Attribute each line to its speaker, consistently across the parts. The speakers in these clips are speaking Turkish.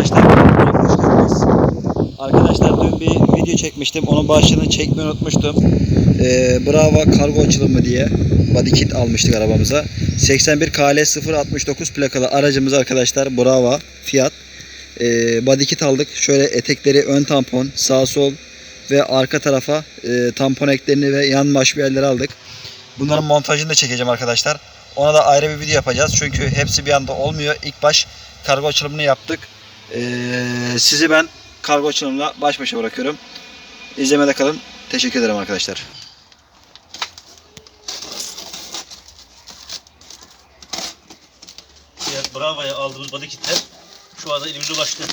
Speaker 1: arkadaşlar. Arkadaşlar dün bir video çekmiştim. Onun başlığını çekmeyi unutmuştum. Ee, Bravo kargo açılımı diye body kit almıştık arabamıza. 81 KL 069 plakalı aracımız arkadaşlar Bravo fiyat. Ee, body kit aldık. Şöyle etekleri ön tampon, sağ sol ve arka tarafa e, tampon eklerini ve yan maş bir yerleri aldık. Bunların montajını da çekeceğim arkadaşlar. Ona da ayrı bir video yapacağız. Çünkü hepsi bir anda olmuyor. İlk baş kargo açılımını yaptık. Ee, sizi ben kargo açılımla baş başa bırakıyorum. İzlemede kalın. Teşekkür ederim arkadaşlar.
Speaker 2: Fiyat Bravo'ya aldığımız body kitler şu anda elimize ulaştı.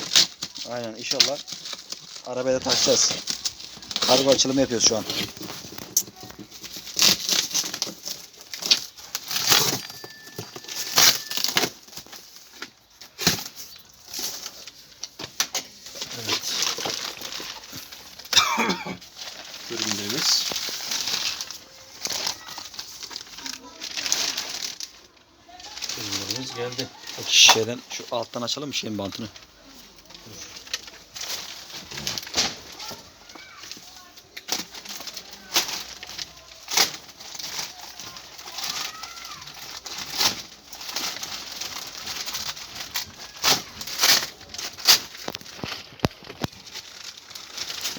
Speaker 1: Aynen inşallah arabaya da takacağız. Kargo açılımı yapıyoruz şu an.
Speaker 2: Ürünlerimiz. Ürünlerimiz geldi.
Speaker 1: Şeyden şu alttan açalım mı şeyin bantını?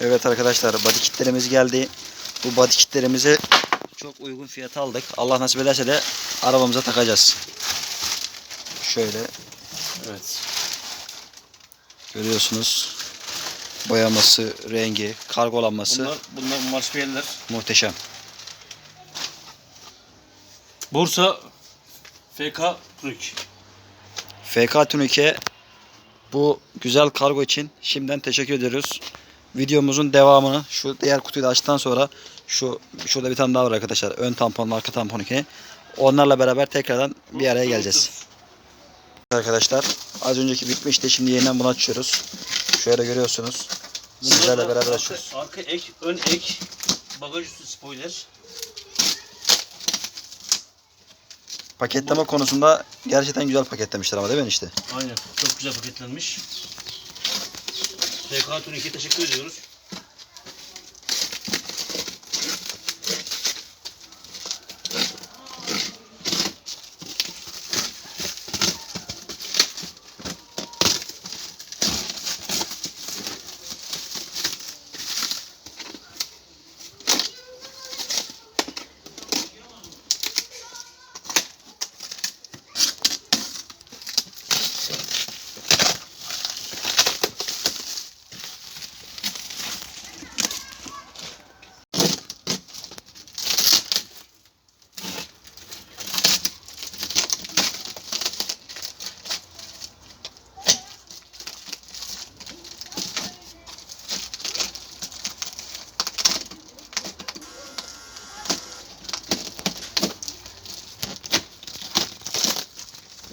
Speaker 1: Evet arkadaşlar body kitlerimiz geldi. Bu body kitlerimizi çok uygun fiyata aldık. Allah nasip ederse de arabamıza takacağız. Şöyle
Speaker 2: Evet.
Speaker 1: Görüyorsunuz. Boyaması, rengi, kargolanması
Speaker 2: Bunlar, bunlar marşpiyeller.
Speaker 1: muhteşem.
Speaker 2: Bursa FK Türk.
Speaker 1: FK Tünike bu güzel kargo için şimdiden teşekkür ediyoruz. Videomuzun devamını şu diğer kutuyu da açtıktan sonra şu şurada bir tane daha var arkadaşlar. Ön tampon, arka tampon iki. Onlarla beraber tekrardan bir araya geleceğiz. Arkadaşlar az önceki bitmişti. Şimdi yeniden bunu açıyoruz. Şöyle görüyorsunuz. Sizlerle beraber açıyoruz.
Speaker 2: Arka ek, ön ek, bagaj üstü spoiler.
Speaker 1: Paketleme konusunda gerçekten güzel paketlemişler ama değil mi işte?
Speaker 2: Aynen. Çok güzel paketlenmiş. FK Türkiye teşekkür ediyoruz.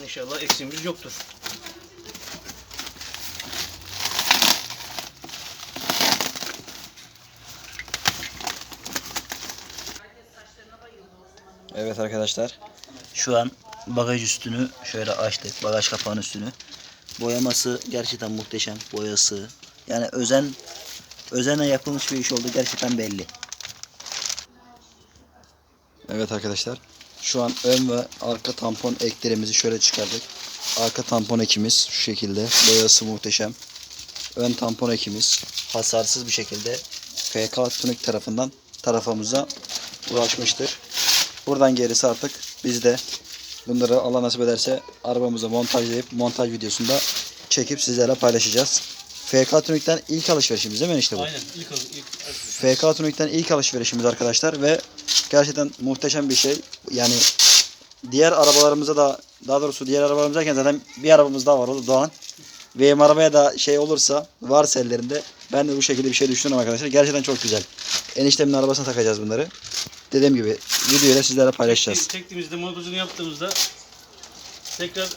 Speaker 2: İnşallah eksiğimiz yoktur.
Speaker 1: Evet arkadaşlar. Şu an bagaj üstünü şöyle açtık. Bagaj kapağının üstünü. Boyaması gerçekten muhteşem. Boyası. Yani özen özenle yapılmış bir iş oldu. Gerçekten belli. Evet arkadaşlar. Şu an ön ve arka tampon eklerimizi şöyle çıkardık. Arka tampon ekimiz şu şekilde. Boyası muhteşem. Ön tampon ekimiz hasarsız bir şekilde FK Tunik tarafından tarafımıza ulaşmıştır. Buradan gerisi artık bizde. Bunları Allah nasip ederse arabamıza montajlayıp montaj videosunda çekip sizlerle paylaşacağız. FK Tunik'ten ilk alışverişimiz değil mi işte bu?
Speaker 2: Aynen. İlk, ilk,
Speaker 1: FK Tunik'ten ilk alışverişimiz arkadaşlar ve gerçekten muhteşem bir şey. Yani diğer arabalarımıza da daha doğrusu diğer arabalarımız derken zaten bir arabamız daha var o da Doğan. Benim arabaya da şey olursa varsa ellerinde ben de bu şekilde bir şey düşünüyorum arkadaşlar. Gerçekten çok güzel. Eniştemin arabasına takacağız bunları. Dediğim gibi videoyla sizlerle paylaşacağız.
Speaker 2: Çektiğimizde montajını yaptığımızda tekrar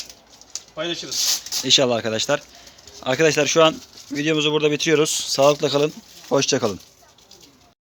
Speaker 2: paylaşırız.
Speaker 1: İnşallah arkadaşlar. Arkadaşlar şu an videomuzu burada bitiriyoruz. Sağlıkla kalın. Hoşça kalın.